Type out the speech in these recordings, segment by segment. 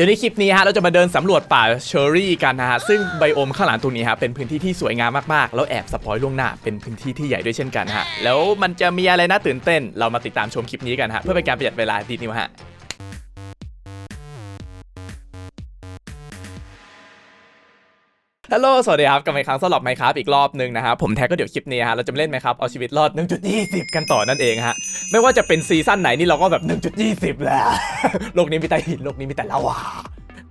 ดี๋ยวในคลิปนี้ฮะเราจะมาเดินสำรวจป่าเชอรี่กันนะฮะซึ่งไบโอมข้างหลังตรงนี้ฮะเป็นพื้นที่ที่สวยงามมากๆ แล้วแอบสปอยล่วงหน้าเป็นพื้นที่ที่ใหญ่ด้วยเช่นกันฮะแล้วมันจะมีอะไรน่าตื่นเต้น เรามาติดตามชมคลิปนี้กันฮะเพื่อเป็นการประหยัดเวลาดีนิวฮะ ฮัลโหล สวัสดีครับ กลับมาอีกครั้งสำหรับไมครับอีกรอบหนึ่งนะครับ ผมแท็กก็เดี๋ยวคลิปนี้ฮะ เราจะเล่นไหมครับ เอาชีวิตรอด 1.20 กันต่อนั่นเองฮะ ไม่ว่าจะเป็นซีซั่นไหนนี่เราก็แบบ 1.20 แล้ว โลกนี้มีแต่หิน โลกนี้มีแต่ลาวา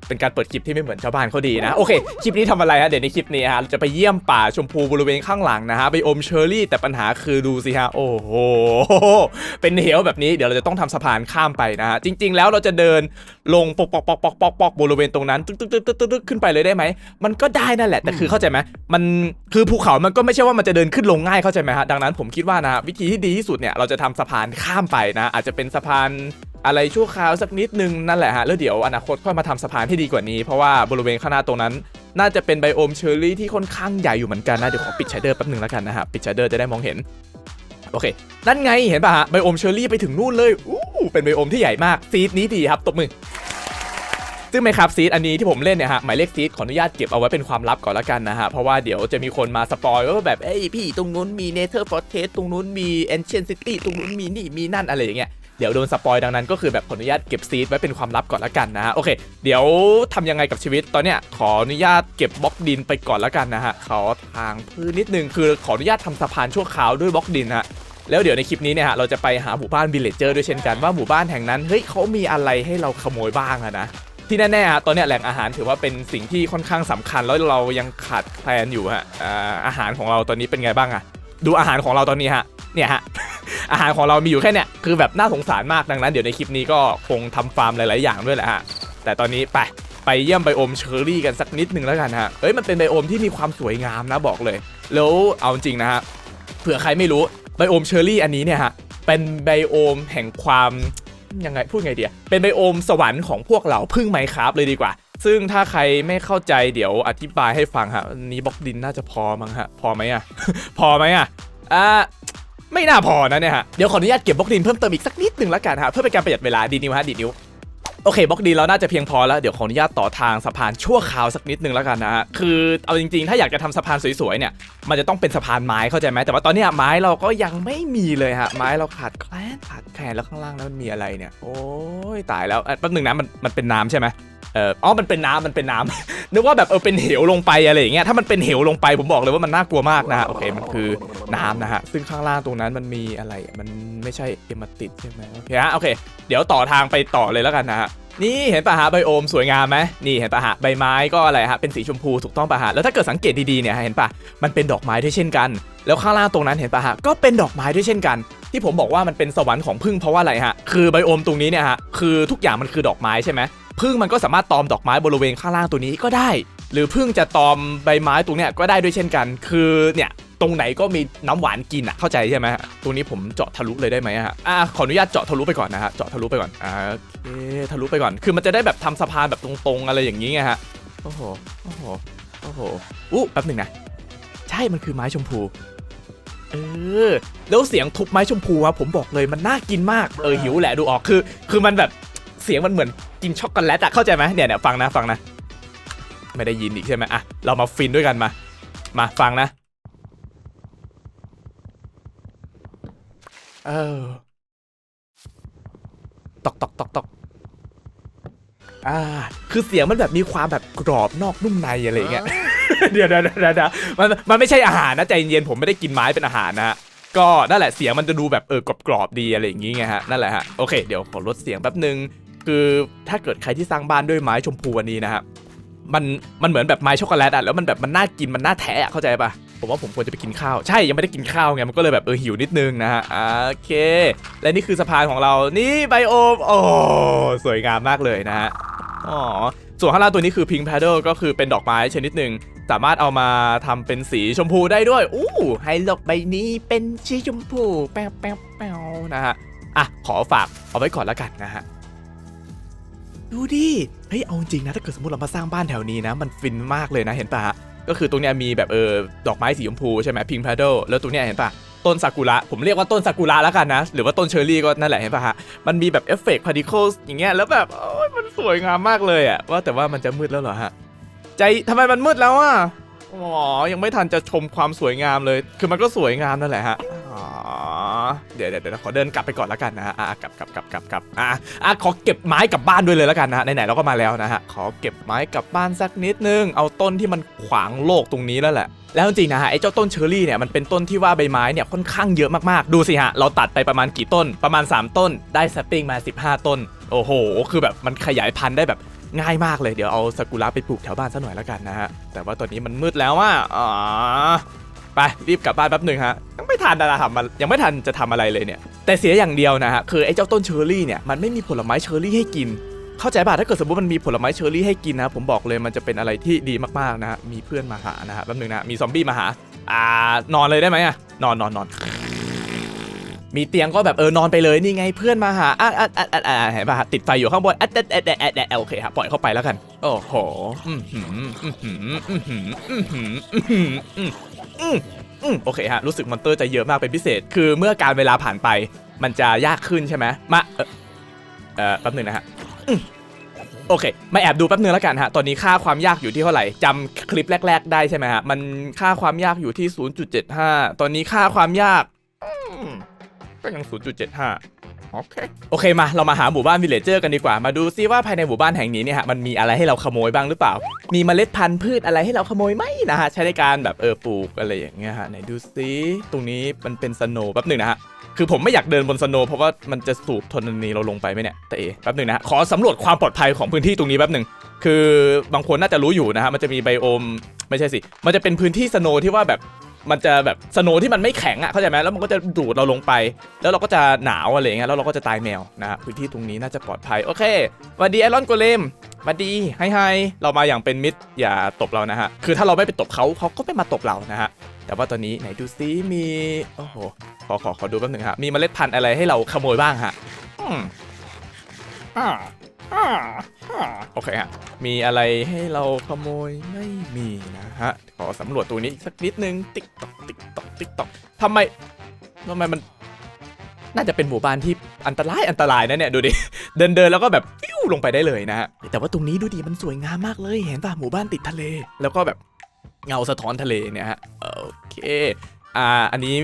เป็นการเปิดคลิปที่ไม่เหมือนชาวบ้านเขาดีนะ โอเค คลิปนี้ทำอะไรฮะ เดี๋ยวในคลิปนี้ฮะเราจะไปเยี่ยมป่าชมพูบริเวณข้างหลังนะฮะ ไปอมเชอร์รี่ แต่ปัญหาคือดูสิฮะ โอ้โห เป็นเหวแบบนี้เดี๋ยวเราจะต้องทำสะพานข้ามไปนะฮะ จริง ๆ แล้วเราจะเดินลงปอกปอกปอกปอกปอกปอกบริเวณตรงนั้นตึ๊กตึ๊กตึ๊กตึ๊กตึ๊กขึ้นไปเลยได้ไหม มันก็ได้นั่นแหละ แต่คือเข้าใจไหมมันคือภูเขามันก็ไม่ใช่ว่ามันจะเดินขึ้นลงง่ายเข้าใจไหมฮะดังนั้นผมคิดว่านะวิธีที่ดีที่สุดเนี่ยเราจะทำสะพานข้ามไปนะอาจจะเป็นสะพาน อะไรชั่วคราวสักนิดนึงนั่นแหละฮะแล้วเดี๋ยวอนาคตค่อยมาทำสะพานที่ดีกว่านี้ เพราะว่าบริเวณข้างหน้าตรงนั้น น่าจะเป็นไบโอมเชอร์รี่ที่ค่อนข้างใหญ่อยู่เหมือนกันนะเดี๋ยวขอปิดชาเดอร์แป๊บหนึงแล้วกันนะฮะปิดชาเดอร์จะได้มองเห็นโอเค นั่นไงเห็นป่ะฮะไบโอมเชอร์รี่ไปถึงนู่นเลยอู้เป็นไบโอมที่ใหญ่มากซีดนี้ดีครับตบมือซึ่งไมครับซีดอันนี้ที่ผมเล่นเนี่ยฮะหมายเลขซีดขออนุญาตเก็บเอาไว้เป็นความลับก่อนละกันนะฮะ เพราะว่าเดี๋ยวจะมีคนมาสปอยว่าแบบ เอ้ยพี่ตรงนู้นมีเนเธอร์ฟอร์เทสตรงนู้นมีแอนเชนซิตี้ตรงนู้นมีนี่มีนั่นอะไรอย่างเงี้ย เดี๋ยวโดนสปอยดังนั้นก็คือแบบขออนุญาตเก็บซีดไว้เป็นความลับก่อนละกันนะฮะโอเค เดี๋ยวทำยังไงกับชีวิตตอนเนี้ยขออนุญาตเก็บบล็อกดินไปก่อนละกันนะฮะขอทางพื้นนิดนึงคือขออนุญาตทำสะพานชั่วคราวด้วยบล็อกดินฮะแล้วเดี๋ยวในคลิปนี้เนี่ยฮะเราจะไปหาหมู่บ้านวิลเลจเจอร์ด้วยเช่นกันว่าหมู่บ้านแห่งนั้นเฮ้ยเขามีอะไรให้เราขโมยบ้างอะนะที่แน่ๆฮะตอนเนี้ยแหล่งอาหารถือว่าเป็นสิ่งที่ค่อนข้างสำคัญแล้วเรายังขาดแคลนอยู่ฮะออาหารของเราตอนนี้เป็นไงบ้างอะ ดูอาหารของเราตอนนี้ฮะ เนี่ยฮะ อาหารของเรามีอยู่แค่เนี่ย คือแบบน่าสงสารมากดังนั้นเดี๋ยวในคลิปนี้ก็คงทำฟาร์มหลาย ๆ อย่างด้วยแหละฮะ แต่ตอนนี้ไปไปเยี่ยมไบโอมเชอร์รี่กันสักนิดหนึ่งแล้วกันฮะ เอ้ยมันเป็นไบโอมที่มีความสวยงามนะบอกเลย แล้วเอาจริงนะฮะ เผื่อใครไม่รู้ไบโอมเชอร์รี่อันนี้เนี่ยฮะ เป็นไบโอมแห่งความยังไงพูดไงเดียเป็นไบโอมสวรรค์ของพวกเราพึ่งไมครับเลยดีกว่า ซึ่งถ้าใครไม่เข้าใจเดี๋ยวอธิบายให้ฟังฮะนี้บล็อกดินน่าจะพอมั้งฮะ พอไหมอะพอไหมอะอ่าไม่น่าพอนะเนี่ยฮะ เดี๋ยวขออนุญาตเก็บบล็อกดินเพิ่มเติมอีกสักนิดหนึ่งแล้วกันฮะ เพื่อเป็นการประหยัดเวลาดีนิวฮะดีนิวโอเคบล็อกดินเราน่าจะเพียงพอแล้วเดี๋ยวขออนุญาตต่อทางสะพานชั่วคราวสักนิดหนึ่งแล้วกันนะฮะคือเอาจริงๆ ถ้าอยากจะทำสะพานสวยๆเนี่ยมันจะต้องเป็นสะพานไม้เข้าใจไหมแต่ว่าตอนนี้ไม้เราก็ยังไม่มีเลยฮะไม้เราขาดแคลนขาดแคลนแล้วข้างล่างนั้นมันมีอะไรเนี่ย โอ้ยตายแล้วแป๊บหนึงนะมันมันเป็นน้ำใช่ไหม อออ๋อ มันเป็นน้ำมันเป็นน้ำ นึกว่าแบบเออเป็นเหวลงไปอะไรอย่างเงี้ย ถ้ามันเป็นเหวลงไปผมบอกเลยว่ามันน่ากลัวมากนะฮะ โอเค มันคือน้ำนะฮะ ซึ่งข้างล่างตรงนั้นมันมีอะไร มันไม่ใช่เอมติดใช่ไหมโอเคฮะ โอเค เดี๋ยวต่อทางไปต่อเลยแล้วกันนะฮะ นี่เห็นปะฮะไบโอมสวยงามไหมนี่เห็นปะฮะใบไม้ก็อะไรฮะ เป็นสีชมพูถูกต้องปะฮะ แล้วถ้าเกิดสังเกตดีๆเนี่ยเห็นปะมันเป็นดอกไม้ด้วยเช่นกัน แล้วข้างล่างตรงนั้นเห็นปะฮะ ก็เป็นดอกไม้ด้วยเช่นกันที่ผมบอกว่ามันเป็นสวรรค์ของพึ่งเพราะว่าอะไรฮะ คือไบโอมตรงนี้เนี่ยฮะ คือทุกอย่างมันคือดอกไม้ใช่ไหม พึ่งมันก็สามารถตอมดอกไม้บริเวณข้างล่างตัวนี้ก็ได้ หรือพึ่งจะตอมใบไม้ตรงเนี้ยก็ได้ด้วยเช่นกัน คือเนี่ยตรงไหนก็มีน้ำหวานกินอะเข้าใจใช่ไหมฮะตรงนี้ผมเจาะทะลุเลยได้ไหมฮะอ่าขออนุญาตเจาะทะลุไปก่อนนะฮะเจาะทะลุไปก่อนอ่าโอเคทะลุไปก่อน คือมันจะได้แบบทำสะพานแบบตรงๆอะไรอย่างนี้ไงฮะโอ้โหโอ้โหโอ้โหอู้แป๊บหนึ่งนะใช่มันคือไม้ชมพูเออแล้วเสียงทุบไม้ชมพูอะผมบอกเลยมันน่ากินมากเออหิวแหละดูออกคือ คือมันแบบ เสียงมันเหมือนกินช็อกโกแลตอะเข้าใจไหมเนี่ยเนี่ยฟังนะฟังนะ ไม่ได้ยินอีกใช่ไหมอะเรามาฟินด้วยกันมา มาฟังนะเออตอกตอกตอกตอกอ่า คือเสียงมันแบบมีความแบบกรอบนอกนุ่มในอะไรอย่างเงี้ยเดี๋ยวเดี๋ยวเดี๋ยวเดี๋ยวมันมันไม่ใช่อาหารนะใจเย็นๆผมไม่ได้กินไม้เป็นอาหารนะฮะก็นั่นแหละเสียงมันจะดูแบบเออกรอบๆดีอะไรอย่างงี้ไงฮะนั่นแหละฮะโอเคเดี๋ยวขอลดเสียงแป๊บนึง คือถ้าเกิดใครที่สร้างบ้านด้วยไม้ชมพูอันนี้นะฮะมันมันเหมือนแบบไม้ช็อกโกแลตอะแล้วมันแบบมันน่ากินมันน่าแทะเข้าใจปะผมว่าผมควรจะไปกินข้าวใช่ยังไม่ได้กินข้าวไงมันก็เลยแบบเออหิวนิดนึงนะฮะโอเค และนี่คือสะพานของเรานี่ไบโอมโอ้สวยงามมากเลยนะฮะอ๋อส่วนข้างล่างตัวนี้คือพิง k ์ a พ d ด e ก็คือเป็นดอกไม้ชนิดหนึ่งสามารถเอามาทำเป็นสีชมพูได้ด้วยอู้ให้โลกใบนี้เป็นสีชมพูแป๊วแป๊วแป๊วนะฮะอะขอฝากเอาไว้ก่อนแล้วกันนะฮะ ดูดิเฮ้ยเอาจริงนะถ้าเกิดสมมติเรามาสร้างบ้านแถวนี้นะ มันฟินมากเลยนะเห็นปะก็คือตรงเนี้ยมีแบบเออดอกไม้สีชมพูใช่ไหมพิง k ์ a พ d ดแล้วตรงเนี้ยเห็นปะต้นซากุระผมเรียกว่าต้นซากุระแล้วกันนะ หรือว่าต้นเชอร์รี่ก็นั่นแหละเห็นปะฮะมันมีแบบเอฟเฟกต์พาร์ติเคิลอย่างเงี้ยแล้วแบบโอ้ยมันสวยงามมากเลยอะว่าแต่ว่ามันจะมืดแล้วเหรอฮะใจทำไมมันมืดแล้วอะอ๋อยังไม่ทันจะชมความสวยงามเลย คือมันก็สวยงามนั่นแหละฮะอ๋อ เดี๋ยวเดี๋ยวเดี๋ยวขอเดินกลับไปก่อนแล้วกันนะฮะอะกลับกลับกลับกลับกลับอะอะขอเก็บไม้กลับบ้านด้วยเลยแล้วกันนะไหนๆเราก็มาแล้วนะฮะขอเก็บไม้กลับบ้านสักนิดนึง เอาต้นที่มันขวางโลกตรงนี้แล้วแหละแล้วจริงนะฮะไอ้เจ้าต้นเชอร์รี่เนี่ยมันเป็นต้นที่ว่าใบไม้เนี่ยค่อนข้างเยอะมากๆ ดูสิฮะเราตัดไปประมาณกี่ต้นประมาณ 3 ต้น ได้สปริงมา 15 ต้น โอ้โห คือแบบมันขยายพันธุ์ได้แบบง่ายมากเลยเดี๋ยวเอาซากุระไปปลูกแถวบ้านซะหน่อยแล้วกันนะฮะแต่ว่าตอนนี้มันมืดแล้วอะอ๋อ ไปรีบกลับบ้านแป๊บหนึ่งฮะยังไม่ทันนะทำมันยังไม่ทันจะทำอะไรเลยเนี่ยแต่เสียอย่างเดียวนะฮะคือไอ้เจ้าต้นเชอร์รี่เนี่ยมันไม่มีผลไม้เชอร์รี่ให้กิน เข้าใจป่ะถ้าเกิดสมมติมันมีผลไม้เชอร์รี่ให้กินนะผมบอกเลยมันจะเป็นอะไรที่ดีมากๆนะฮะมีเพื่อนมาหานะฮะแป๊บหนึ่งนะมีซอมบี้มาหาอ่านอนเลยได้ไหมอะนอนนอนนอนมีเตียงก็แบบเออนอนไปเลยนี่ไงเพื่อนมาหาอะอะอะอะอะเห็นป่ะติดไฟอยู่ข้างบนอะอะอะอะอะอะโอเคครับปล่อยเข้าไปแล้วกัน โอ้โห อืมอืมโอเคฮะ รู้สึกมอนเตอร์จะเยอะมากเป็นพิเศษ คือเมื่อการเวลาผ่านไป มันจะยากขึ้นใช่ไหมมาเออเออแป๊บหนึ่งนะฮะโอเค มาแอบดูแป๊บนึงแล้วกันฮะ ตอนนี้ค่าความยากอยู่ที่เท่าไหร่จำคลิปแรก ๆ ได้ใช่ไหมฮะ มันค่าความยากอยู่ที่ 0.75 ตอนนี้ค่าความยากก็ยัง 0.75 โอเค โอเคมา เรามาหาหมู่บ้านวิลเลเจอร์กันดีกว่า มาดูซิว่าภายในหมู่บ้านแห่งนี้เนี่ยฮะมันมีอะไรให้เราขโมยบ้างหรือเปล่า มีเมล็ดพันธุ์พืชอะไรให้เราขโมยไหมนะฮะ ใช้ในการแบบเออปลูกอะไรอย่างเงี้ยฮะไหนดูซิตรงนี้มันเป็นสโนว์แป๊บหนึ่งนะฮะ คือผมไม่อยากเดินบนสโนว์เพราะว่ามันจะสูบธรณีเราลงไปไหมเนี่ยแต่เอแป๊บหนึ่งนะฮะขอสำรวจความปลอดภัยของพื้นที่ตรงนี้แป๊บหนึ่งคือบางคนน่าจะรู้อยู่นะฮะมันจะมีไบโอมไม่ใช่สิ มันจะเป็นพื้นที่สโนว์ที่ว่าแบบ มันจะแบบสโนที่มันไม่แข็งอะเข้าใจไหมแล้วมันก็จะดูดเราลงไป แล้วเราก็จะหนาวอะไรเงี้ยแล้วเราก็จะตายแมวนะฮะพื้นที่ตรงนี้น่าจะปลอดภัยโอเคสวัสดีไอรอนโกเลมสวัสดีไฮไฮเรามาอย่างเป็นมิตรอย่าตบเรานะฮะคือถ้าเราไม่ไปตบเขาเขาก็ไม่มาตบเรานะฮะแต่ว่าตอนนี้ไหนดูซิมีโอ้โหขอขอขอดูแป๊บหนึงฮะมีเมล็ดพันธุ์อะไรให้เราขโมยบ้างฮะอืมอ่า โอเคฮะ มีอะไรให้เราขโมยไม่มีนะฮะ ขอสำรวจตัวนี้สักนิดนึง ติ๊กตอกติ๊กตอกติ๊กตอกทำไมทำไมมัน น่าจะเป็นหมู่บ้านที่อันตรายอันตรายนะเนี่ยดูดิ เดินเดินแล้วก็แบบฟิวลงไปได้เลยนะฮะ แต่ว่าตรงนี้ดูดิมันสวยงามมากเลย เห็นป่ะหมู่บ้านติดทะเล แล้วก็แบบเงาสะท้อนทะเลเนี่ยฮะ โอเค อ่า อันนี้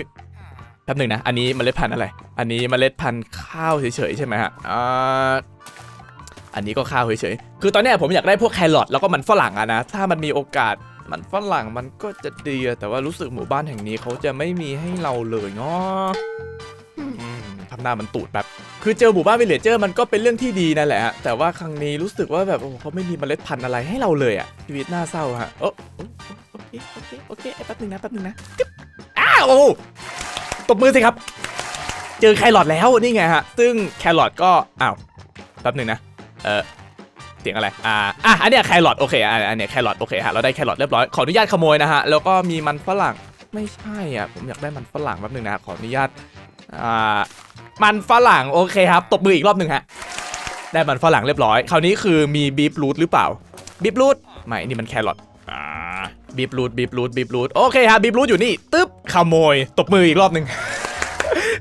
แป๊บหนึ่งนะ อันนี้เมล็ดพันธุ์อะไร อันนี้เมล็ดพันธุ์ข้าวเฉยๆใช่ไหมฮะ อ่า อันนี้ก็ข้าวเฉยๆ คือตอนนี้ผมอยากได้พวกแครอทแล้วก็มันฝรั่งอะนะ ถ้ามันมีโอกาสมันฝรั่งมันก็จะดีแต่ว่ารู้สึกหมู่บ้านแห่งนี้เขาจะไม่มีให้เราเลยเนาะทำหน้ามันตูดแบบคือเจอหมู่บ้านวิลเลเจอร์มันก็เป็นเรื่องที่ดีนั่นแหละฮะแต่ว่าครั้งนี้รู้สึกว่าแบบโอ้เขาไม่มีเมล็ดพันธุ์อะไรให้เราเลยอะชีวิตน่าเศร้าฮะโอ้โอ้โอเคโอเคโอเคแป๊บหนึงนะแป๊บหนึงนะจึ๊บอ้าวโอ้ตบมือสิครับ เจอแครอทแล้วนี่ไงฮะซึ่งแครอทก็อ้าวแป๊บนึงนะ เออเสียงอะไร อ่า อะ อันเนี้ยแครอทโอเคอะอันเนี้ยแครอทโอเคฮะ เราได้แครอทเรียบร้อย ขออนุญาตขโมยนะฮะ แล้วก็มีมันฝรั่ง ไม่ใช่อะ ผมอยากได้มันฝรั่งแป๊บนึงนะขออนุญาต อ่า มันฝรั่งโอเคครับ ตบมืออีกรอบหนึ่งฮะ ได้มันฝรั่งเรียบร้อย คราวนี้คือมีบีฟรูทหรือเปล่า บีฟรูทไม่ นี่มันแครอท อ่า บีฟรูทบีฟรูทบีฟรูทโอเคฮะ บีฟรูทอยู่นี่ ตึ๊บ ขโมย ตบมืออีกรอบหนึ่ง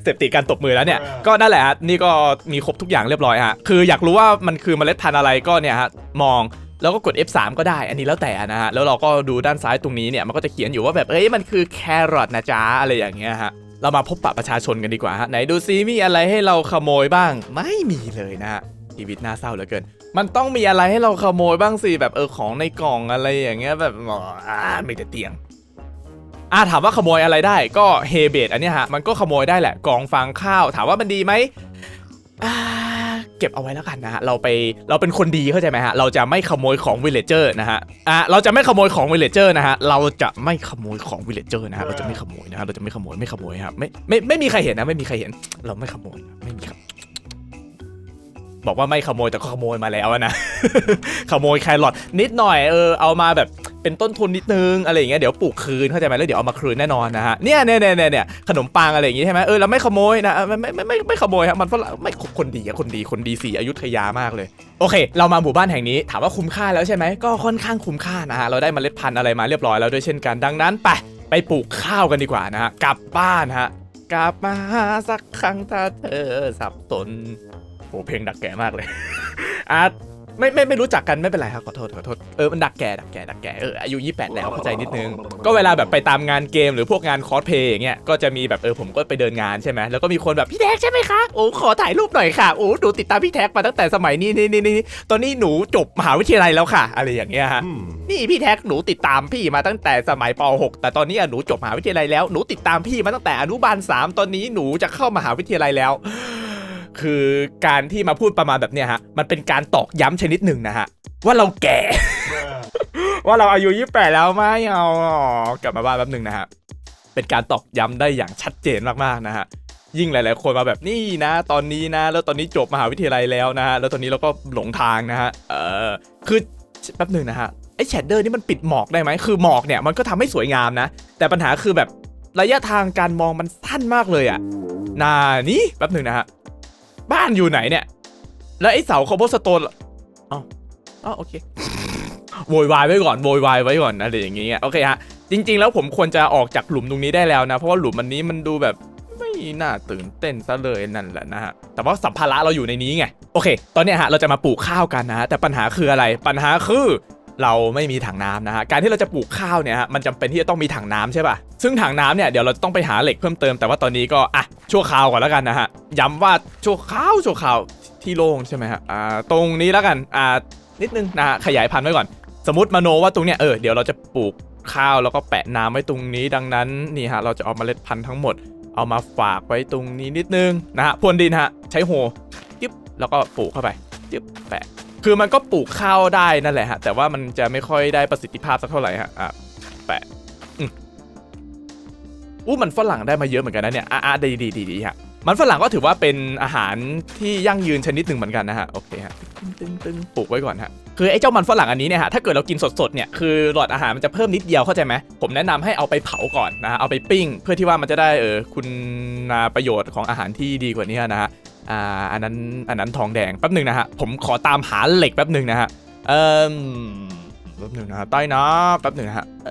เสพติดการตบมือแล้วเนี่ย ก็นั่นแหละฮะนี่ก็มีครบทุกอย่างเรียบร้อยฮะ คืออยากรู้ว่ามันคือเมล็ดพันธุ์อะไรก็เนี่ยฮะมองแล้วก็กด F3 ก็ได้ อันนี้แล้วแต่นะฮะ แล้วเราก็ดูด้านซ้ายตรงนี้เนี่ย มันก็จะเขียนอยู่ว่าแบบ เอ้ย มันคือแครอทนะจ๊ะ อะไรอย่างเงี้ยฮะ เรามาพบปะประชาชนกันดีกว่าฮะ ไหนดูซิมีอะไรให้เราขโมยบ้าง ไม่มีเลยนะฮะ ชีวิตน่าเศร้าเหลือเกิน มันต้องมีอะไรให้เราขโมยบ้างสิ แบบเออของในกล่องอะไรอย่างเงี้ยแบบอ๋ออ่าไม่แต่เตียง อ่าถามว่าขโมยอะไรได้ก็เฮเบดอันนี้ฮะมันก็ขโมยได้แหละกองฟางข้าว ถามว่ามันดีไหมเก็บเอาไว้แล้วกันนะฮะเราไปเราเป็นคนดีเข้าใจไหมฮะเราจะไม่ขโมยของวิลเลจเจอร์นะฮะอ่าเราจะไม่ขโมยของวิลเลจเจอร์นะฮะเราจะไม่ขโมยของวิลเลจเจอร์นะฮะเราจะไม่ขโมยนะฮะเราจะไม่ขโมยไม่ขโมยครับไม่ไม่ไม่มีใครเห็นนะไม่มีใครเห็น เราไม่ขโมยไม่มีครับบอกว่าไม่ขโมยแต่ก็ขโมยมาแล้วนะ ขโมยแครอทนิดหน่อยเออเอามาแบบ เป็นต้นทุนนิดนึงอะไรอย่างเงี้ยเดี๋ยวปลูกคืนเข้าใจไหมแล้วเดี๋ยวเอามาคืนแน่นอนนะฮะเนี่ยเนี่ยเนี่ยเนี่ยขนมปังอะไรอย่างงี้ใช่ไหมเออเราไม่ขโมยนะไม่ไม่ไม่ไม่ไม่ขโมยครับมันฝรั่งไม่คนดีอะคนดีคนดีสีอยุธยามากเลย โอเค เรามาหมู่บ้านแห่งนี้ถามว่าคุ้มค่าแล้วใช่ไหมก็ค่อนข้างคุ้มค่านะฮะเราได้เมล็ดพันธุ์อะไรมาเรียบร้อยแล้วด้วยเช่นกันดังนั้นไปไปปลูกข้าวกันดีกว่านะฮะกลับบ้านฮะกลับมาสักครั้งถ้าเธอสับสนโอ้เพลงดักแก่มากเลยอะ ไม่ไม่ไม่รู้จักกันไม่เป็นไรครับขอโทษขอโทษเออมันดักแก่ดักแก่ดักแก่เอออายุ28แล้วเข้าใจนิดนึง ก็เวลาแบบไปตามงานเกมหรือพวกงานคอสเพลย์อย่างเงี้ยก็จะมีแบบเออผมก็ไปเดินงานใช่ไหมแล้วก็มีคนแบบพี่แท็กใช่ไหมคะโอ้ขอถ่ายรูปหน่อยค่ะโอ้หนูติดตามพี่แท็กมาตั้งแต่สมัยนี้นี่นี่นี่ตอนนี้หนูจบมหาวิทยาลัยแล้วค่ะ อะไรอย่างเงี้ยฮะนี่พี่แท็กหนูติดตามพี่มาตั้งแต่สมัยป .6 แต่ตอนนี้อะหนูจบมหาวิทยาลัยแล้วหนูติดตามพี่มาตั้งแต่อนุบาล3ตอนนี้หนูจะเข้ามหาวิทยาลัยแล้ว คือการที่มาพูดประมาณแบบเนี้ยฮะ มันเป็นการตอกย้ำชนิดหนึ่งนะฮะ ว่าเราแก่ ว่าเราอายุ28แล้วไม่เอาหรอกลับมาบ้านแป๊บหนึ่งนะฮะ เป็นการตอกย้ำได้อย่างชัดเจนมากๆนะฮะยิ่งหลาย ๆ คนมาแบบนี่นะ ตอนนี้นะ แล้วตอนนี้จบมหาวิทยาลัยแล้วนะฮะแล้วตอนนี้เราก็หลงทางนะฮะเออคือแป๊บหนึ่งนะฮะไอ้แชดเดอร์นี่มันปิดหมอกได้ไหมคือหมอกเนี่ยมันก็ทำให้สวยงามนะ แต่ปัญหาคือแบบระยะทางการมองมันสั้นมากเลยอะนานี่แป๊บหนึ่งนะฮะ บ้านอยู่ไหนเนี่ย แล้วไอ้เสาคอ b บ e s สโตนอ๋ออ๋อโอเคโวยวายไว้ก่อนโวยวายไว้ก่อนอะไรอย่างเงี้ยโอเคฮะจริง ๆ แล้วผมควรจะออกจากหลุมตรงนี้ได้แล้วนะ เพราะว่าหลุมอันนี้มันดูแบบไม่น่าตื่นเต้นซะเลยนั่นแหละนะฮะแต่ว่าสัมภาระเราอยู่ในนี้ไงโอเค ตอนเนี้ยฮะเราจะมาปลูกข้าวกันนะฮะแต่ปัญหาคืออะไรปัญหาคือ เราไม่มีถังน้ำนะฮะการที่เราจะปลูกข้าวเนี่ยฮะมันจำเป็นที่จะต้องมีถังน้ำใช่ป่ะซึ่งถังน้ำเนี่ยเดี๋ยวเราจะต้องไปหาเหล็กเพิ่มเติมแต่ว่าตอนนี้ก็อะชั่วคราวก่อนแล้วกันนะฮะย้ำว่าชั่วคราวชั่วคราวที่โล่งใช่ไหมฮะอ่าตรงนี้แล้วกันอ่านิดนึงนะฮะขยายพันธุ์ไว้ก่อน สมมติมโนว่าตรงเนี้ยเออเดี๋ยวเราจะปลูกข้าวแล้วก็แปะน้ำไว้ตรงนี้ดังนั้นนี่ฮะเราจะเอาเมล็ดพันธุ์ทั้งหมด เอามาฝากไว้ตรงนี้นิดนึงนะฮะพรวนดินฮะใช้โฮจิ๊บแล้วก็ปลูกเข้าไปจิ๊บแปะ คือมันก็ปลูกข้าวได้นั่นแหละฮะ แต่ว่ามันจะไม่ค่อยได้ประสิทธิภาพสักเท่าไหร่ฮะอะแปะอู้มันฝรั่งได้มาเยอะเหมือนกันนะเนี่ยอะดีดีดีดีฮะมันฝรั่งก็ถือว่าเป็นอาหารที่ยั่งยืนชนิดหนึ่งเหมือนกันนะฮะโอเคฮะตึ้งตึ้งปลูกไว้ก่อนฮะคือไอ้เจ้ามันฝรั่งอันนี้เนี่ยฮะถ้าเกิดเรากินสดๆเนี่ยคือหลอดอาหารมันจะเพิ่มนิดเดียวเข้าใจไหมผมแนะนำให้เอาไปเผาก่อนนะเอาไปปิ้ง เพื่อที่ว่ามันจะได้เออคุณประโยชน์ของอาหารที่ดีกว่านี้นะฮะ อ่าอันนั้นอันนั้นทองแดงแป๊บหนึ่งนะฮะผมขอตามหาเหล็กแป๊บหนึ่งนะฮะเอ่อแป๊บหนึ่งนะฮะใต้น้ำแป๊บหนึ่งนะฮะเอ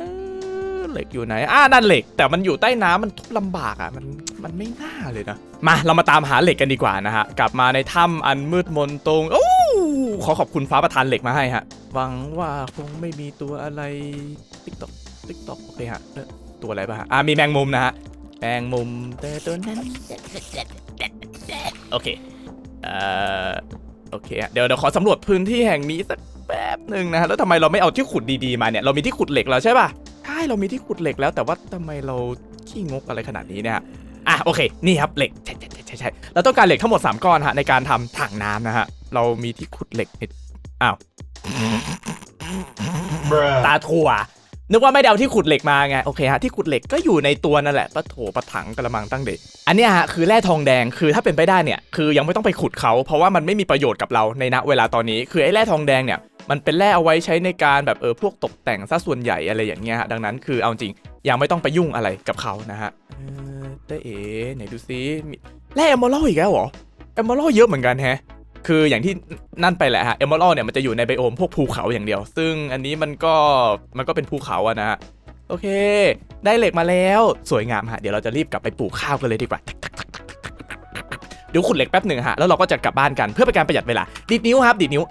อเหล็กอยู่ไหนอ่านั่นเหล็ก แต่มันอยู่ใต้น้ำมันทุบลำบากอะมันมันไม่น่าเลยนะมาเรามาตามหาเหล็กกันดีกว่านะฮะกลับมาในถ้ำอันมืดมนตรงโอ้ขอขอบคุณฟ้าประทานเหล็กมาให้ฮะหวังว่าคงไม่มีตัวอะไรติ๊กตอกติ๊กตอกโอเคฮะตัวอะไรป่ะฮะอ่ามีแมงมุมนะฮะแมงมุมแต่ตัวนั้น โอเคเอ่อโอเคฮะเดี๋ยวเดี๋ยวขอสำรวจพื้นที่แห่งนี้สักแป๊บหนึ่งนะฮะแล้วทำไมเราไม่เอาที่ขุดดีๆมาเนี่ยเรามีที่ขุดเหล็กแล้วใช่ป่ะใช่เรามีที่ขุดเหล็กแล้วแต่ว่าทำไมเราขี้งกอะไรขนาดนี้เนี่ยฮะอะโอเคนี่ครับเหล็กใช่ใช่ใช่ใช่ใช่เราต้องการเหล็กทั้งหมด 3 ก้อนฮะในการทำถังน้ำนะฮะเรามีที่ขุดเหล็กในอ้าวตาถั่ว นึกว่าไม่ได้เอาที่ขุดเหล็กมาไงโอเคฮะที่ขุดเหล็กก็อยู่ในตัวนั่นแหละปะโถปะถังกระมังตั้งเด็กอันนี้ฮะคือแร่ทองแดงคือถ้าเป็นไปได้เนี่ยคือยังไม่ต้องไปขุดเขาเพราะว่ามันไม่มีประโยชน์กับเราในณเวลาตอนนี้ คือไอ้แร่ทองแดงเนี่ยมันเป็นแร่เอาไว้ใช้ในการแบบเออพวกตกแต่งซะส่วนใหญ่อะไรอย่างเงี้ยฮะดังนั้นคือเอาจริงยังไม่ต้องไปยุ่งอะไรกับเขานะฮะเออได้เอ๋ไหนดูซิแร่เอมอรัลอีกแล้วเหรอเอมอรัลเยอะเหมือนกันแฮะ คืออย่างที่นั่นไปแหละฮะเอมอรัลเนี่ยมันจะอยู่ในไบโอมพวกภูเขาอย่างเดียว ซึ่งอันนี้มันก็มันก็เป็นภูเขาอะนะฮะโอเค ได้เหล็กมาแล้วสวยงามฮะเดี๋ยวเราจะรีบกลับไปปลูกข้าวกันเลยดีกว่าเดี๋ยวขุดเหล็กแป๊บหนึ่งฮะแล้วเราก็จะกลับบ้านกันเพื่อเป็นการประหยัดเวลาดีดนิ้วครับดีดนิ้ว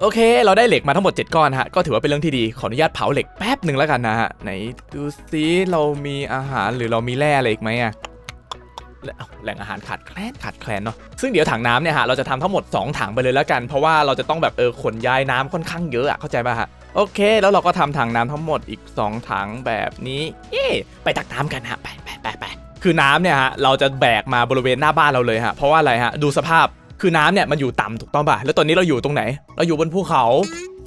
โอเค เราได้เหล็กมาทั้งหมด 7 ก้อนฮะ ก็ถือว่าเป็นเรื่องที่ดี ขออนุญาตเผาเหล็กแป๊บหนึ่งแล้วกันนะฮะ ไหนดูซิเรามีอาหารหรือเรามีแร่อะไรอีกไหมอะ แหล่งอาหารขาดแคลนขาดแคลนเนาะซึ่งเดี๋ยวถังน้ำเนี่ยฮะเราจะทำทั้งหมด 2 ถังไปเลยแล้วกัน เพราะว่าเราจะต้องแบบเออขนย้ายน้ำค่อนข้างเยอะอะเข้าใจป่ะฮะโอเค แล้วเราก็ทำถังน้ำทั้งหมดอีก 2 ถังแบบนี้เย้ไปตักน้ำกันฮะไปไปไปไปคือน้ำเนี่ยฮะเราจะแบกมาบริเวณหน้าบ้านเราเลยฮะเพราะว่าอะไรฮะดูสภาพคือน้ำเนี่ยมันอยู่ต่ำถูกต้องป่ะแล้วตอนนี้เราอยู่ตรงไหน เราอยู่บนภูเขา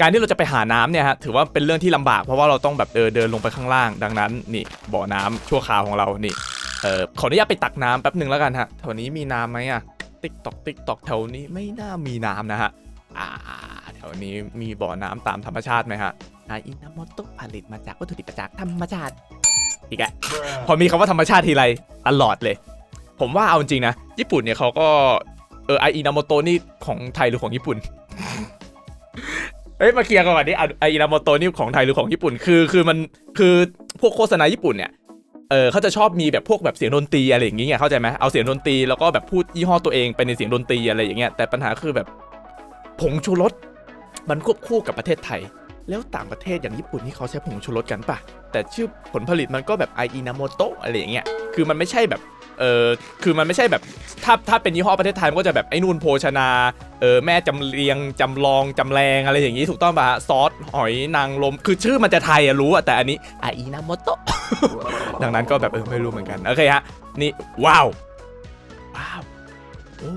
การที่เราจะไปหาน้ำเนี่ยฮะถือว่าเป็นเรื่องที่ลำบากเพราะว่าเราต้องแบบเออเดินลงไปข้างล่าง ดังนั้นนี่บ่อน้ำชั่วคราวของเรานี่ เออขออนุญาตไปตักน้ำแป๊บหนึ่งแล้วกันฮะแถวนี้มีน้ำไหมอะติ๊กตอกติ๊กตอกแถวนี้ไม่น่ามีน้ำนะฮะอ่าแถวนี้มีบ่อน้ำตามธรรมชาติไหมฮะอาอินาโมโตะผลิตมาจากวัตถุดิบจากธรรมชาติอีกอะพอมีคำว่าธรรมชาติทีไรตลอดเลย ผมว่าเอาจริงนะ ญี่ปุ่นเนี่ยเขาก็เออไออินาโมโตะนี่ของไทยหรือของญี่ปุ่นเอ้ยมาเคลียร์กันก่อนดิไออินาโมโตะนี่ของไทยหรือของญี่ปุ่นคือคือมันคือพวกโฆษณาญี่ปุ่นเนี่ย เออเขาจะชอบมีแบบพวกแบบเสียงดนตรีอะไรอย่างเงี้ยเข้าใจไหมเอาเสียงดนตรีแล้วก็แบบพูดยี่ห้อตัวเองไปในเสียงดนตรีอะไรอย่างเงี้ยแต่ปัญหาคือแบบผงชูรสมันควบคู่กับประเทศไทย แล้วต่างประเทศอย่างญี่ปุ่นนี่เขาใช้ผงชูรสกันปะแต่ชื่อผลผลิตมันก็แบบไออินาโมโตะอะไรอย่างเงี้ยคือมันไม่ใช่แบบ เออคือมันไม่ใช่แบบถ้าถ้าเป็นยี่ห้อประเทศไทยมันก็จะแบบไอ้นู่นโภชนาเออแม่จำเรียงจำลองจำแรงอะไรอย่างงี้ถูกต้องปะฮะซอสหอยนางรมคือชื่อมันจะไทยอะรู้อะแต่อันนี้ไออินาโมโตะดังนั้นก็แบบเออไม่รู้เหมือนกันโอเคฮะนี่ว้าวว้าวโอ้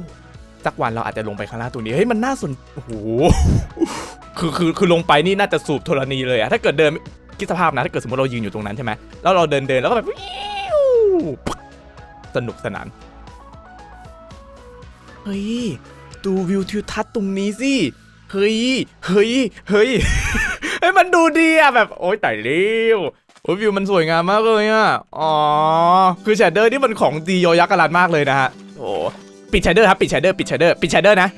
สักวันเราอาจจะลงไปข้างล่างตรงนี้เฮ้ยมันน่าสนโอ้โหคือคือคือลงไปนี่น่าจะสูบธรณีเลยอะถ้าเกิดเดินคิดสภาพนะถ้าเกิดสมมติเรายืนอยู่ตรงนั้นใช่ไหมแล้วเราเดินเดินแล้วก็แบบ สนุกสนาน เฮ้ย ดูวิวทิวทัศน์ตรงนี้สิ เฮ้ย เฮ้ย เฮ้ย เฮ้ย มันดูดีอะแบบ โอ๊ยแตายเร็วโอ้ยวิวมันสวยงามมากเลยอะ อ๋อ คือแชเดอร์นี่มันของดีโยยักษ์กรันมากเลยนะฮะ โอ้ ปิดแชเดอร์ครับ ปิดแชเดอร์ ปิดแชเดอร์ ปิดแชเดอร์นะ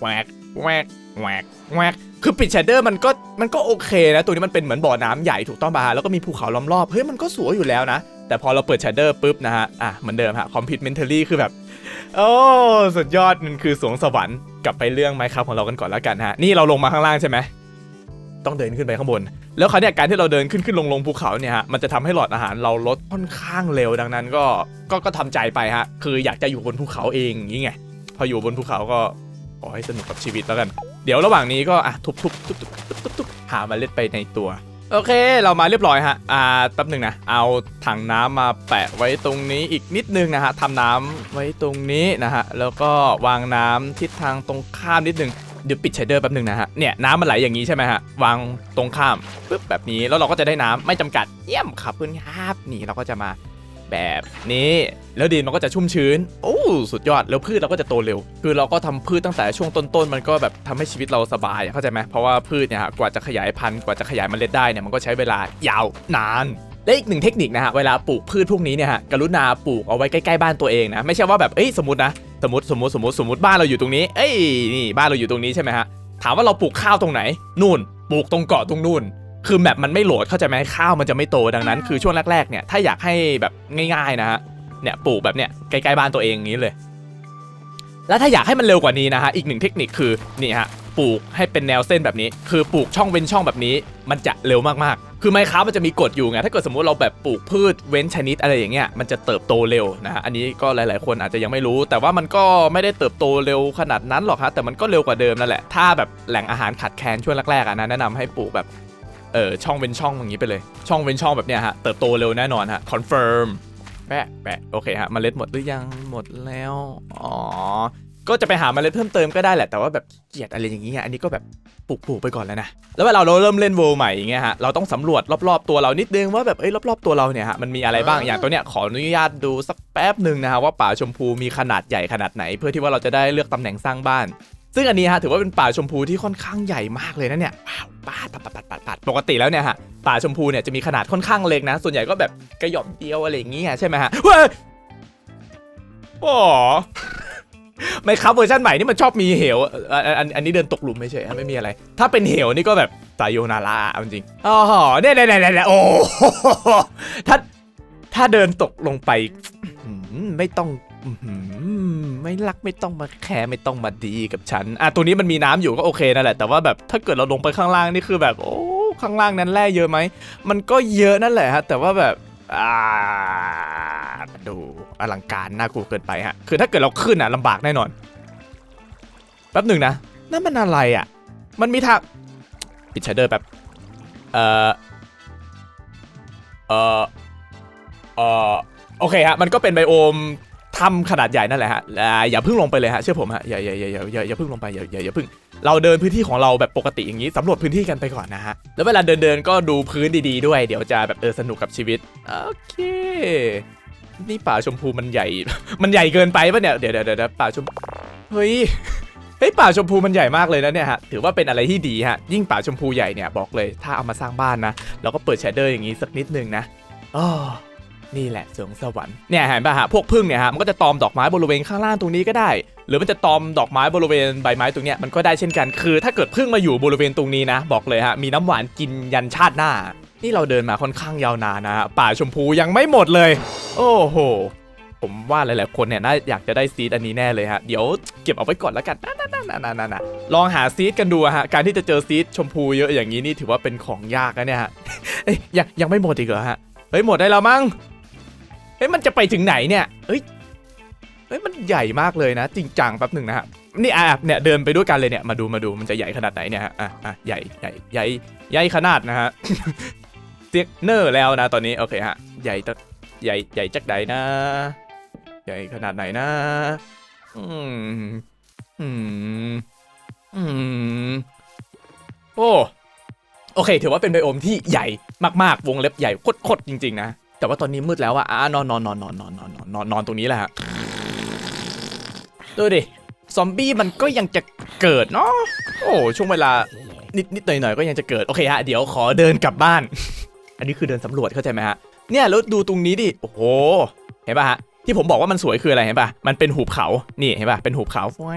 แหวกแหวกแหวกแหวกคือปิดแชเดอร์มันก็มันก็โอเคนะ ตัวนี้มันเป็นเหมือนบ่อน้ำใหญ่ถูกต้องป่ะฮะ แล้วก็มีภูเขาล้อมรอบ เฮ้ย มันก็สวยอยู่แล้วนะ แต่พอเราเปิดแชดเดอร์ปุ๊บนะฮะ อะเหมือนเดิมฮะคอมพิวเมนเทอรี่คือแบบ โอ้ สุดยอด มันคือสวงสวรรค์กลับไปเรื่องไมค์ครับของเรากันก่อนแล้วกันฮะ นี่เราลงมาข้างล่างใช่ไหมต้องเดินขึ้นไปข้างบน แล้วคราวเนี้ยการที่เราเดินขึ้นขึ้นลงลงภูเขาเนี่ยฮะ มันจะทำให้หลอดอาหารเราลดค่อนข้างเร็วดังนั้น ก็ก็ก็ทำใจไปฮะ คืออยากจะอยู่บนภูเขาเองอย่างงี้ไง พออยู่บนภูเขาก็ขอให้สนุกกับชีวิตแล้วกัน เดี๋ยวระหว่างนี้ก็อะทุบทุบทุบทุบทุบทุบทุบหามาเล็ดไปในตัว โอเค เรามาเรียบร้อยฮะ อ่าแป๊บหนึ่งนะ เอาถังน้ำมาแปะไว้ตรงนี้อีกนิดนึงนะฮะทำน้ำไว้ตรงนี้นะฮะ แล้วก็วางน้ำทิศทางตรงข้ามนิดนึง เดี๋ยวปิดเชดเดอร์แป๊บหนึ่งนะฮะ เนี่ยน้ำมันไหลอย่างนี้ใช่ไหมฮะ วางตรงข้ามปึ๊บแบบนี้ แล้วเราก็จะได้น้ำไม่จำกัด เยี่ยมครับเพื่อนครับ นี่เราก็จะมา แบบนี้แล้วดินมันก็จะชุ่มชื้น โอ้สุดยอดแล้วพืชเราก็จะโตเร็ว คือเราก็ทำพืชตั้งแต่ช่วงต้นๆมันก็แบบทำให้ชีวิตเราสบายเข้าใจไหมเพราะว่าพืชเนี่ยฮะกว่าจะขยายพันธุ์กว่าจะขยายเมล็ดได้เนี่ยมันก็ใช้เวลายาวนานและอีกหนึ่งเทคนิคนะฮะเวลาปลูกพืชพวกนี้เนี่ยฮะกรุณาปลูกเอาไว้ใกล้ๆบ้านตัวเองนะไม่ใช่ว่าแบบเอ้ยสมมตินะสมมติสมมติสมมติสมมติบ้านเราอยู่ตรงนี้ เอ้ยนี่บ้านเราอยู่ตรงนี้ใช่ไหมฮะถามว่าเราปลูกข้าวตรงไหนนู่นปลูกตรงเกาะตรงนู่น คือแมปมันไม่โหลดเข้าใจไหมข้าวมันจะไม่โตดังนั้น คือช่วงแรกๆเนี่ยถ้าอยากให้แบบง่ายๆนะฮะเนี่ยปลูกแบบเนี้ยใกล้ๆบ้านตัวเองอย่างนี้เลย แล้วถ้าอยากให้มันเร็วกว่านี้นะฮะอีกหนึ่งเทคนิคคือนี่ฮะปลูกให้เป็นแนวเส้นแบบนี้ คือปลูกช่องเว้นช่องแบบนี้ มันจะเร็วมากๆ คือไมค้ามันจะมีกฎอยู่ไงถ้าเกิดสมมุติเราแบบปลูกพืชเว้นชนิดอะไรอย่างเงี้ยมันจะเติบโตเร็วนะฮะอันนี้ก็หลาย ๆ คนอาจจะยังไม่รู้ แต่ว่ามันก็ไม่ได้เติบโตเร็วขนาดนั้นหรอกฮะแต่มันก็เร็วกว่าเดิมนั่นแหละถ้าแบบแหล่งอาหารขาดแคลนช่วงแรกๆอะนะแนะนำให้ปลูกแบบ เออช่องเว้นช่องอย่างนี้ไปเลย ช่องเว้นช่องแบบเนี้ยฮะ เติบโตเร็วแน่นอนฮะคอนเฟิร์มแปะแปะโอเคฮะมเมล็ดหมดหรือยังหมดแล้ว อ๋อ ก็จะไปหาเมล็ดเพิ่มเติมก็ได้แหละ แต่ว่าแบบเกียดอะไรอย่างเงี้ยอันนี้ก็แบบปลูกปลูกไปก่อนแล้วนะ แล้วเวลาเราเริ่มเล่นเวลใหม่อย่างเงี้ยฮะ เราต้องสำรวจรอบๆตัวเรานิดนึงว่าแบบเอ้ยรอบๆตัวเราเนี่ยฮะมันมีอะไรบ้าง อย่างตัวเนี้ยขออนุญาตดูสักแป๊บหนึ่งนะฮะว่าป่าชมพูมีขนาดใหญ่ขนาดไหน เพื่อที่ว่าเราจะได้เลือกตำแหน่งสร้างบ้าน ซึ่งอันนี้ฮะถือว่าเป็นป่าชมพูที่ค่อนข้างใหญ่มากเลยนะเนี่ยว้าวปาดปาดปาดปาดปาดปกติแล้วเนี่ยฮะป่าชมพูเนี่ยจะมีขนาดค่อนข้างเล็กนะ ส่วนใหญ่ก็แบบกระหย่อมเดียวอะไรอย่างเงี้ยใช่ไหมฮะเว้ยอ๋อไม่ครับเวอร์ชันใหม่นี่มันชอบมีเหวอันอันนี้เดินตกหลุมไม่เฉยๆไม่มีอะไร ถ้าเป็นเหวนี่ก็แบบไซโยนาราเอาจริงอ๋อเนี่ยเนี่ยเนี่ยโอ้โหถ้าถ้าเดินตกลงไปไม่ต้องอื ไม่รักไม่ต้องมาแคร์ไม่ต้องมาดีกับฉันอะตัวนี้มันมีน้ำอยู่ก็โอเคนั่นแหละแต่ว่าแบบถ้าเกิดเราลงไปข้างล่างนี่คือแบบโอ้ข้างล่างนั้นแร่เยอะไหมมันก็เยอะนั่นแหละฮะแต่ว่าแบบอ่าดูอลังการน่ากลัวเกินไปฮะคือถ้าเกิดเราขึ้นอะลำบากแน่นอนแป๊บหนึ่งนะนั่นมันอะไรอะ มันมีทางปิดชเดอร์แบบเอ่อเอ่อเอ่อโอเคฮะมันก็เป็นไบโอม ถ้ำขนาดใหญ่นั่นแหละฮะอย่าเพิ่งลงไปเลยฮะเชื่อผมฮะอย่าอย่าอย่าอย่าอย่าอย่าเพิ่งลงไปอย่าอย่าอย่าเพิ่งเราเดินพื้นที่ของเราแบบปกติอย่างนี้สำรวจพื้นที่กันไปก่อนนะฮะแล้วเวลาเดินเดินก็ดูพื้นดีๆด้วย เดี๋ยวจะแบบเออสนุกกับชีวิตโอเค นี่ป่าชมพูมันใหญ่ มันใหญ่เกินไปปะเนี่ยเดี๋ยวเดี๋ยวเดี๋ยวป่าชมเฮ้ยเฮ้ยป่าชมพูมันใหญ่มากเลยนะเนี่ยฮะถือว่าเป็นอะไรที่ดีฮะยิ่งป่าชมพูใหญ่เนี่ยบอกเลยถ้าเอามาสร้างบ้านนะเราก็เปิดแชเดอร์อย่างนี้สักนิดนึงนะอ๋อ นี่แหละสวงสวรรค์เนี่ยเห็นป่ะฮะพวกพึ่งเนี่ยฮะมันก็จะตอมดอกไม้บริเวณข้างล่างตรงนี้ก็ได้ หรือมันจะตอมดอกไม้บริเวณใบไม้ตรงเนี้ยมันก็ได้เช่นกันคือ ถ้าเกิดพึ่งมาอยู่บริเวณตรงนี้นะ บอกเลยฮะมีน้ำหวานกินยันชาติหน้า นี่เราเดินมาค่อนข้างยาวนานนะฮะป่าชมพูยังไม่หมดเลย โอ้โหผมว่าหลายๆคนเนี่ยน่าอยากจะได้ซีดอันนี้แน่เลยฮะ เดี๋ยวเก็บเอาไว้ก่อนแล้วกันนะนะนะนะนะนะลองหาซีดกันดูฮะ การที่จะเจอซีดชมพูเยอะอย่างนี้นี่ถือว่าเป็นของยากนะเนี่ยฮะยังยังไม่หมดอีกเหรอฮะ เฮ้ยหมดได้แล้วมั้ง เฮ้ยมันจะไปถึงไหนเนี่ยเฮ้ยเฮ้ยมันใหญ่มากเลยนะ จริงจังแป๊บหนึ่งนะฮะนี่อะเนี่ยเดินไปด้วยกันเลยเนี่ยมาดูมาดูมันจะใหญ่ขนาดไหนเนี่ยฮะอะอะใหญ่ใหญ่ใหญ่ใหญ่ขนาดนะฮะเตียกเนอร์แล้วนะตอนนี้โอเคฮะใหญ่ตะใหญ่ใหญ่จักใดนะ ใหญ่ขนาดไหนนะอืมอืมอืมโอ้โอเค ถือว่าเป็นไบโอมที่ใหญ่มากๆ วงเล็บใหญ่โคตรๆจริง ๆ นะ แต่ว่าตอนนี้มืดแล้วอะอะนอนนอนนอนนอนนอนนอนนอนนอนนอนตรงนี้แหละฮะดูดิซอมบี้มันก็ยังจะเกิดเนาะโอ้ช่วงเวลานิดนิดหน่อยหน่อยก็ยังจะเกิดโอเคฮะเดี๋ยวขอเดินกลับบ้าน อันนี้คือเดินสำรวจเข้าใจไหมฮะเนี่ยแล้วดูตรงนี้ดิโอ้โหเห็นป่ะฮะที่ผมบอกว่ามันสวยคืออะไรเห็นป่ะ มันเป็นหุบเขา นี่เห็นป่ะ เป็นหุบเขาแว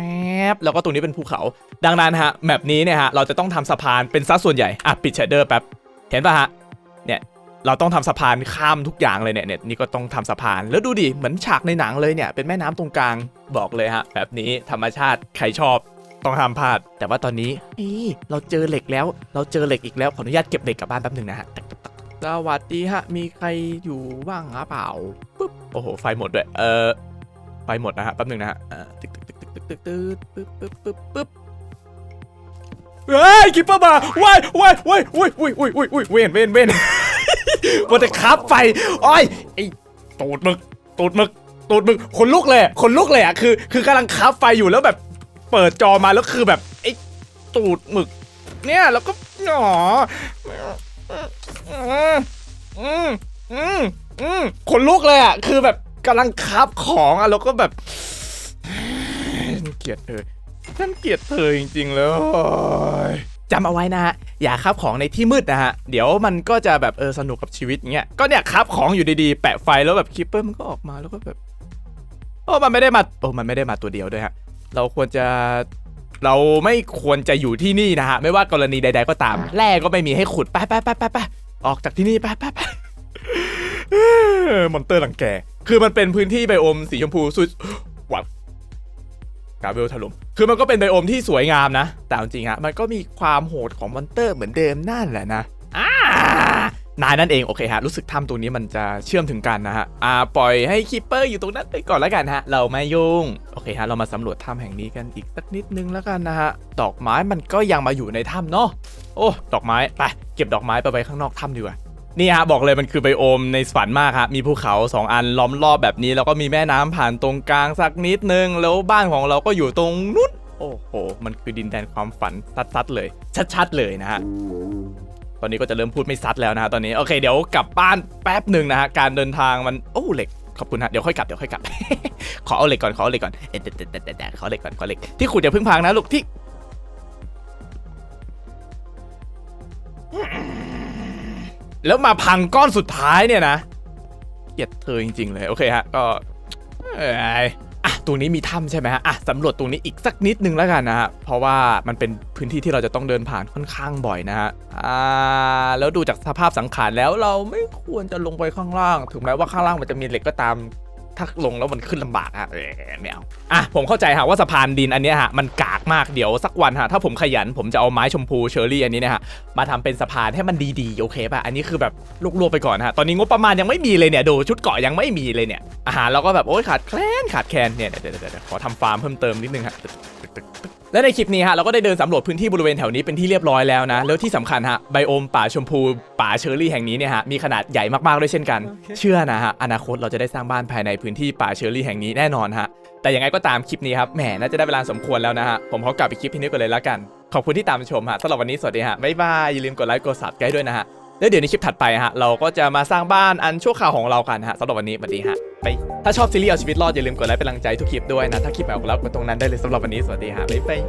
บแล้วก็ตรงนี้เป็นภูเขา ดังนั้นฮะ แมปนี้เนี่ยฮะ เราจะต้องทำสะพานเป็นซัดส่วนใหญ่ อะ ปิดเชดเดอร์แป๊บ เห็นป่ะฮะ เนี่ย เราต้องทำสะพานข้ามทุกอย่างเลยเนี่ยเนี่ยนี่ก็ต้องทำสะพาน แล้วดูดิเหมือนฉากในหนังเลยเนี่ยเป็นแม่น้ำตรงกลางบอกเลยฮะแบบนี้ธรรมชาติใครชอบต้องห้ามพลาด แต่ว่าตอนนี้นี่เราเจอเหล็กแล้ว เราเจอเหล็กอีกแล้วขออนุญาตเก็บเหล็กกลับบ้านแป๊บหนึ่งนะฮะสวัสดีฮะ มีใครอยู่บ้างหรือเปล่าปึ๊บโอ้โหไฟหมดด้วยเออไฟหมดนะฮะแป๊บหนึ่งนะฮะตึกตึกตึกตึกตึกตึกตึกปึ๊บปึ๊บปึ๊บปึ๊บ เฮ้ยคิปเปอร์มาว้ายว้ายว้ายว้ายว้ายว้ายว้ายว้ายเว้นเว้นเว้นมันจะคับไฟอ้อยไอ้ตูดมึกตูดมึกตูดมึกขนลุกเลยขนลุกเลยอะคือคือกำลังคับไฟอยู่แล้วแบบเปิดจอมาแล้วคือแบบไอ้ตูดหมึก เนี่ยแล้วก็หนออืมอืมอืมขนลุกเลยอะคือแบบกำลังคับของอะแล้วก็แบบเกลียดเธอ ฉันเกลียดเธอจริงๆเลยจำเอาไว้นะฮะอย่าคับของในที่มืดนะฮะ เดี๋ยวมันก็จะแบบเออสนุกกับชีวิตเงี้ยก็เนี่ยคับของอยู่ดีๆ แปะไฟแล้วแบบคิปเปอร์มันก็ออกมาแล้วก็แบบโอ้มันไม่ได้มาโอ้มันไม่ได้มาตัวเดียวด้วยฮะเราควรจะเราไม่ควรจะอยู่ที่นี่นะฮะ ไม่ว่ากรณีใด ๆ ก็ตามแร่ก็ไม่มีให้ขุดไปไปไปไปไปออกจากที่นี่ไปไปไปมอนเตอร์หลังแก คือมันเป็นพื้นที่ไบโอมสีชมพูสุด กาเบลถล่มคือมันก็เป็นไบโอมที่สวยงามนะ แต่จริงๆฮะมันก็มีความโหดของมอนเตอร์เหมือนเดิมนั่นแหละนะอ่านายนั่นเองโอเคฮะรู้สึกถ้ำตรงนี้มันจะเชื่อมถึงกันนะฮะอ่าปล่อยให้คิปเปอร์อยู่ตรงนั้นไปก่อนแล้วกันฮะ เราไม่ยุ่งโอเคฮะเรามาสำรวจถ้ำแห่งนี้กันอีกสักนิดนึงแล้วกันนะฮะดอกไม้มันก็ยังมาอยู่ในถ้ำเนาะโอ้ดอกไม้ไปเก็บดอกไม้ไปไว้ข้างนอกถ้ำดีกว่า นี่ฮะบอกเลยมันคือไบโอมในฝันมากฮะมีภูเขา 2 อันล้อมรอบแบบนี้ แล้วก็มีแม่น้ำผ่านตรงกลางสักนิดนึง แล้วบ้านของเราก็อยู่ตรงนู้นโอ้โห มันคือดินแดนความฝันซัดๆเลย ชัดๆเลยนะฮะตอนนี้ก็จะเริ่มพูดไม่ซัดแล้วนะฮะตอนนี้โอเคเดี๋ยวกลับบ้านแป๊บหนึ่งนะฮะการเดินทางมันโอ้เหล็กขอบคุณฮะเดี๋ยวค่อยกลับเดี๋ยวค่อยกลับ ขอเอาเหล็กก่อนขอเอาเหล็กก่อนเอ๊ะเด็ดเด็ดเดดเดดขอเหล็กก่อนขอเหล็กที่ขุดอย่าเพึ่งพังนะลูกที่ แล้วมาพังก้อนสุดท้ายเนี่ยนะเกลียดเธอจริง ๆ เลยโอเคฮะก็เอ้ยอะตรงนี้มีถ้ำใช่ไหมฮะอะสำรวจตรงนี้อีกสักนิดนึงแล้วกันนะฮะเพราะว่ามันเป็นพื้นที่ที่เราจะต้องเดินผ่านค่อนข้างบ่อยนะฮะอ่าแล้วดูจากสภาพสังขารแล้วเราไม่ควรจะลงไปข้างล่าง ถึงแม้ว่าข้างล่างมันจะมีเหล็กก็ตาม ถ้าลงแล้วมันขึ้นลำบากฮะเออไม่เอาอะผมเข้าใจฮะว่าสะพานดินอันนี้ฮะมันกากมากเดี๋ยวสักวันฮะถ้าผมขยันผมจะเอาไม้ชมพูเชอร์รี่อันนี้เนะฮะมาทำเป็นสะพานให้มันดีๆโอเคป่ะอันนี้คือแบบลวกๆไปก่อนฮะตอนนี้งบประมาณยังไม่มีเลยเนี่ยดูชุดเกาะยังไม่มีเลยเนี่ยอาหารเราก็แบบโอ๊ยขาดแคลนขาดแคลนเนี่ยเดี๋ยวเดี๋ยวเดี๋ยวขอทำฟาร์มเพิ่มเติมนิดนึงฮะและในคลิปนี้ฮะเราก็ได้เดินสำรวจพื้นที่บริเวณแถวนี้เป็นที่เรียบร้อยแล้วนะแล้วที่สำคัญฮะไบโอมป่าชมพู ป่าเชอร์รี่แห่งนี้เนี่ยฮะมีขนาดใหญ่มากๆด้วยเช่นกัน เชื่อนะฮะอนาคตเราจะได้สร้างบ้านภายในพื้นที่ป่าเชอร์รี่แห่งนี้แน่นอนฮะแต่ยังไงก็ตามคลิปนี้ครับแหมน่าจะได้เวลาสมควรแล้วนะฮะผมขอกลับไปคลิปพี่นิดกันเลยละกัน ขอบคุณที่ตามชมฮะสำหรับวันนี้สวัสดีฮะบ๊ายบายอย่าลืมกดไลค์กดซับสไครต์ด้วยนะฮะแล้วเดี๋ยวในคลิปถัดไปฮะเราก็จะมาสร้างบ้านอันชั่วคราวของเรากันฮะสำหรับวันนี้สวัสดีฮะไปถ้าชอบซีรีส์เอาชีวิตรอดอย่าลืมกดไลค์เป็นกำลังใจทุกคลิปด้วยนะถ้าคลิปแบบของเรากดตรงนั้นได้เลยสำหรับวันนี้สวัสดีฮะบ๊ายบาย